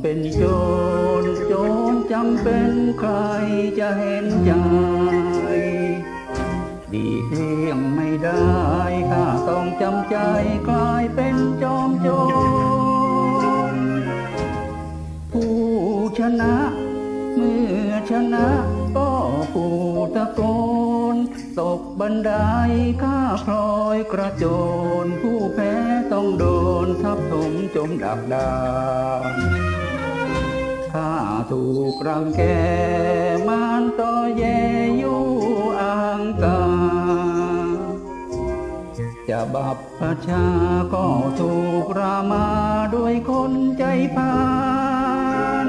เป็นโจรโจรจำเป็นใครจะเห็นใจ ดีเลี่ยงไม่ได้ข้าต้องจำใจกลายเป็นจอมโจร ผู้ชนะ เมื่อชนะก็ผู้ตะโกน ตกบันไดข้าพลอยกระโจน ผู้แพ้ต้องโดนทับถมจมดับดาน ข้าถูกรังแกมานต่อแยอยู่อ่างกา จะบับประชาก็ถูกรามาด้วยคนใจพาน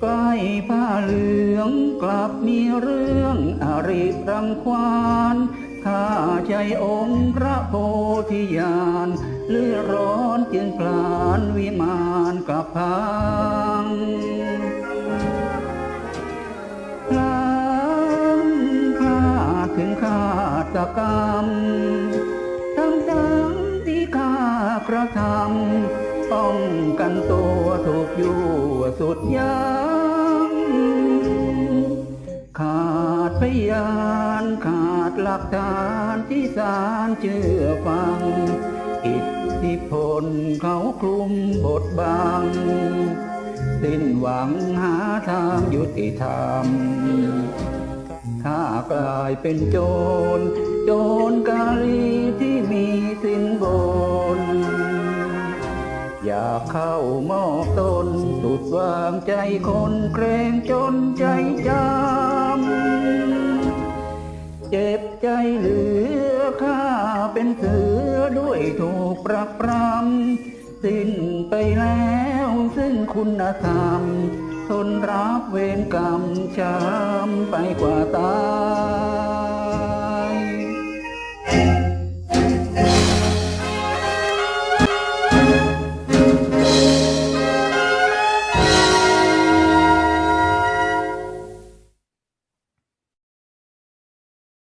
ใกล้ผ้าเหลืองกลับมีเรื่องอริรังควานข้าใจองค์พระโพธิญาณเลือร้อนจึงพลานวิมานกลับพังพ ลางพลาดถึงฆาตกรรมทั้งทั้งที่ข้ากระทำป้องกันตัวถูกอยู่สุดยังขาดพยานขาดหลักฐานที่ศาลเชื่อฟังอิทธิพลเขาคลุมบทบัง สิ้นหวังหาทางยุติธรรม ถ้ากลายเป็นโจร โจรกาลีที่มีสินบน อยากเข้ามอบตนสุดวางใจคนเกรงจนใจจำ เจ็บใจเหลือข้าเป็นเสือด้วยถูกปรักปรำสิ้นไปแล้ว นคุณธรรมทนรับเวรกรรมช้ำไปกว่าตา